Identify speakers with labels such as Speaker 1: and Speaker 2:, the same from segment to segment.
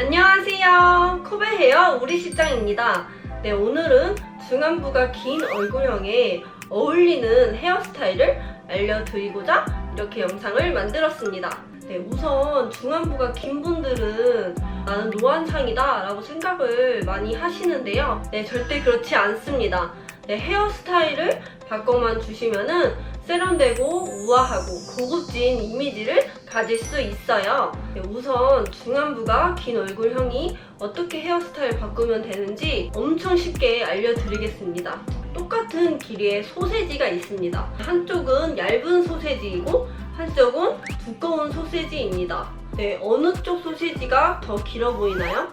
Speaker 1: 안녕하세요. 코베 헤어 우리 시장입니다. 네, 오늘은 중안부가 긴 얼굴형에 어울리는 헤어스타일을 알려드리고자 이렇게 영상을 만들었습니다. 네, 우선 중안부가 긴 분들은 나는 노안상이다 라고 생각을 많이 하시는데요. 네, 절대 그렇지 않습니다. 네, 헤어스타일을 바꿔만 주시면은 세련되고 우아하고 고급진 이미지를 가질 수 있어요. 네, 우선 중안부가 긴 얼굴형이 어떻게 헤어스타일 바꾸면 되는지 엄청 쉽게 알려드리겠습니다. 똑같은 길이의 소세지가 있습니다. 한쪽은 얇은 소세지이고 한쪽은 두꺼운 소세지입니다. 네, 어느 쪽 소세지가 더 길어 보이나요?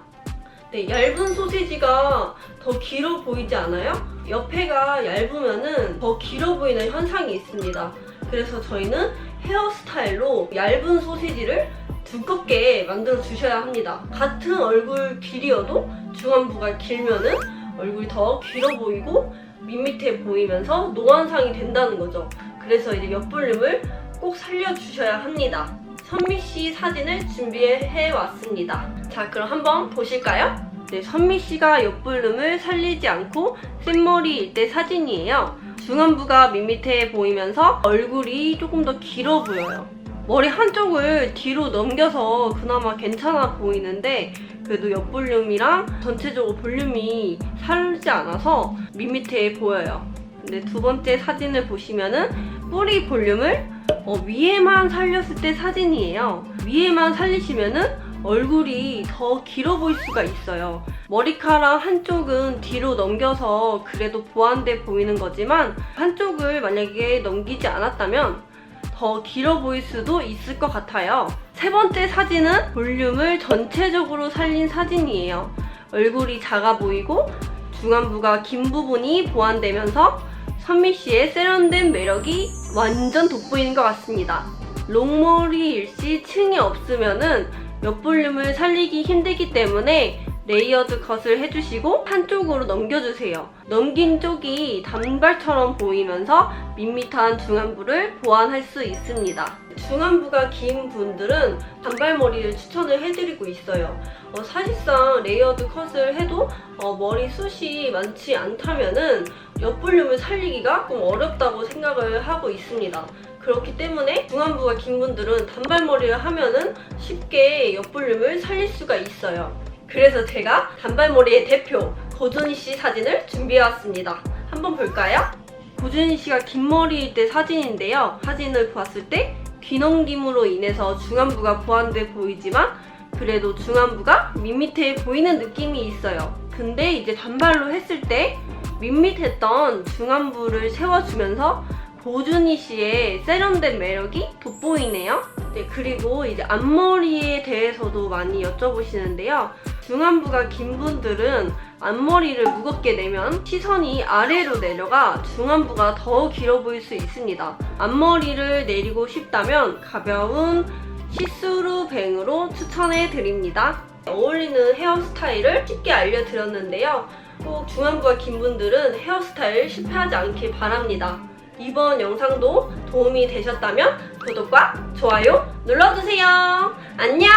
Speaker 1: 네, 얇은 소세지가 더 길어 보이지 않아요? 옆에가 얇으면은 더 길어 보이는 현상이 있습니다. 그래서 저희는 헤어스타일로 얇은 소세지를 두껍게 만들어 주셔야 합니다. 같은 얼굴 길이여도 중안부가 길면은 얼굴이 더 길어 보이고 밋밋해 보이면서 노안상이 된다는 거죠. 그래서 이제 옆볼륨을 꼭 살려주셔야 합니다. 선미 씨 사진을 준비해 왔습니다. 자, 그럼 한번 보실까요? 네, 선미 씨가 옆볼륨을 살리지 않고 생머리일 때 사진이에요. 중안부가 밋밋해 보이면서 얼굴이 조금 더 길어 보여요. 머리 한쪽을 뒤로 넘겨서 그나마 괜찮아 보이는데 그래도 옆볼륨이랑 전체적으로 볼륨이 살지 않아서 밋밋해 보여요. 근데 두 번째 사진을 보시면은 뿌리 볼륨을 어, 위에만 살렸을 때 사진이에요. 위에만 살리시면은 얼굴이 더 길어 보일 수가 있어요. 머리카락 한쪽은 뒤로 넘겨서 그래도 보완돼 보이는 거지만 한쪽을 만약에 넘기지 않았다면 더 길어 보일 수도 있을 것 같아요. 세 번째 사진은 볼륨을 전체적으로 살린 사진이에요. 얼굴이 작아 보이고 중안부가 긴 부분이 보완되면서 선미 씨의 세련된 매력이 완전 돋보이는 것 같습니다. 롱머리 일 시 층이 없으면은 옆볼륨을 살리기 힘들기 때문에 레이어드 컷을 해주시고 한쪽으로 넘겨주세요. 넘긴 쪽이 단발처럼 보이면서 밋밋한 중안부를 보완할 수 있습니다. 중안부가 긴 분들은 단발머리를 추천을 해드리고 있어요. 어, 사실상 레이어드 컷을 해도 어, 머리 숱이 많지 않다면은 옆볼륨을 살리기가 좀 어렵다고 생각을 하고 있습니다. 그렇기 때문에 중안부가 긴 분들은 단발머리를 하면은 쉽게 옆볼륨을 살릴 수가 있어요. 그래서 제가 단발머리의 대표 고준희 씨 사진을 준비해왔습니다. 한번 볼까요? 고준희 씨가 긴 머리일 때 사진인데요. 사진을 봤을 때 귀넘김으로 인해서 중안부가 보완돼 보이지만 그래도 중안부가 밋밋해 보이는 느낌이 있어요. 근데 이제 단발로 했을 때 밋밋했던 중안부를 세워주면서 고준희 씨의 세련된 매력이 돋보이네요. 네, 그리고 이제 앞머리에 대해서도 많이 여쭤보시는데요. 중안부가 긴 분들은 앞머리를 무겁게 내면 시선이 아래로 내려가 중안부가 더 길어 보일 수 있습니다. 앞머리를 내리고 싶다면 가벼운 시스루 뱅으로 추천해 드립니다. 어울리는 헤어스타일을 쉽게 알려드렸는데요. 꼭 중안부가 긴 분들은 헤어스타일 실패하지 않길 바랍니다. 이번 영상도 도움이 되셨다면 구독과 좋아요 눌러주세요. 안녕!